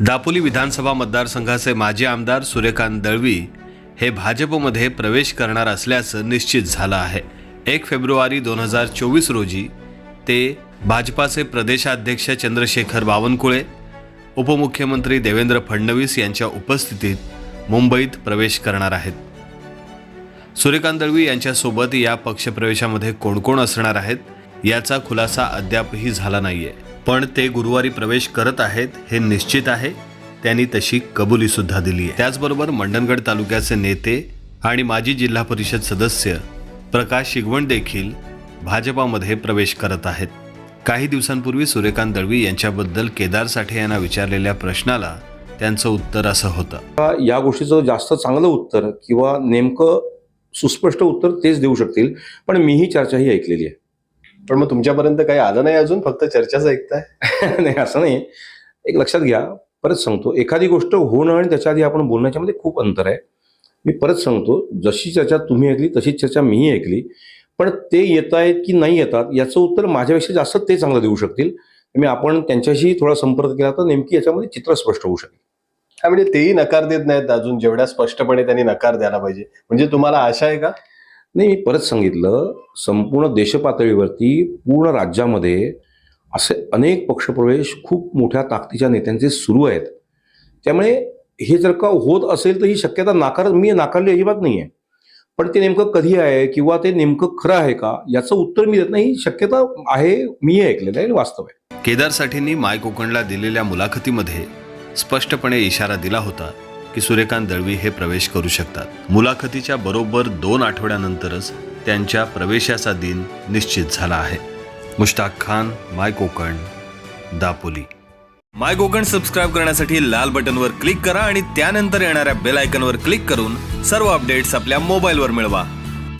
दापोली विधानसभा मतदारसंघाचे माजी आमदार सूर्यकांत दळवी हे भाजपमध्ये प्रवेश करणार असल्याचं निश्चित झालं आहे. एक फेब्रुवारी दोन हजार चोवीस रोजी ते भाजपाचे प्रदेशाध्यक्ष चंद्रशेखर बावनकुळे उपमुख्यमंत्री देवेंद्र फडणवीस यांच्या उपस्थितीत मुंबईत प्रवेश करणार आहेत. सूर्यकांत दळवी यांच्यासोबत या पक्षप्रवेशामध्ये कोण कोण असणार आहेत याचा खुलासा अद्यापही झाला नाही आहे पण ते गुरुवारी प्रवेश करत आहेत हे निश्चित आहे. त्यांनी तशी कबुली सुद्धा दिली आहे. त्याचबरोबर मंडणगड तालुक्याचे नेते आणि माजी जिल्हा परिषद सदस्य प्रकाश शिगवण देखील भाजपामध्ये प्रवेश करत आहेत. काही दिवसांपूर्वी सूर्यकांत दळवी यांच्याबद्दल केदार साठे यांना विचारलेल्या प्रश्नाला त्यांचं उत्तर असं होतं. या गोष्टीचं जास्त चांगलं उत्तर किंवा नेमकं सुस्पष्ट उत्तर तेच देऊ शकतील पण मीही चर्चाही ऐकलेली आहे. पण मग तुमच्यापर्यंत काही आलं नाही अजून? फक्त चर्चाच ऐकताय? नाही असं नाही. एक लक्षात घ्या. परत सांगतो एखादी गोष्ट होणं आणि त्याच्या आधी आपण बोलण्याच्या मध्ये खूप अंतर आहे. मी परत सांगतो जशी चर्चा तुम्ही ऐकली तशीच चर्चा मीही ऐकली. पण ते येत आहेत की नाही येतात याचं उत्तर माझ्यापेक्षा जास्त ते चांगलं देऊ शकतील. मी आपण त्यांच्याशी थोडा संपर्क केला तर नेमकी याच्यामध्ये चित्र स्पष्ट होऊ शकेल. म्हणजे तेही नकार देत नाहीत अजून जेवढ्या स्पष्टपणे त्यांनी नकार द्यायला पाहिजे. म्हणजे तुम्हाला आशा आहे का? नाही मी परत सांगितलं संपूर्ण देशपातळीवरती पूर्ण राज्यामध्ये असे अनेक पक्षप्रवेश खूप मोठ्या ताकदीच्या नेत्यांचे सुरू आहेत. त्यामुळे हे जर का होत असेल तर ही शक्यता नाकार मी नाकारली अजिबात नाही आहे पण ते नेमकं कधी आहे किंवा ते नेमकं खरं आहे का याचं उत्तर मी देत नाही. ही शक्यता आहे मी ऐकलेलं आहे आणि वास्तव आहे. केदार साठेंनी माय कोकणला दिलेल्या मुलाखतीमध्ये स्पष्टपणे इशारा दिला होता. की सूर्यकांत दळवी हे प्रवेश करू शकतात. मुलाखतीच्या बरोबर दोन आठवड्यानंतरच त्यांच्या प्रवेशाचा दिन निश्चित झाला आहे. Mushtaq Khan my Konkan Dapoli. My Konkan subscribe करण्यासाठी लाल बटनवर क्लिक करा आणि त्यानंतर येणाऱ्या बेल आयकनवर क्लिक करून सर्व अपडेट्स आपल्या मोबाईलवर मिळवा.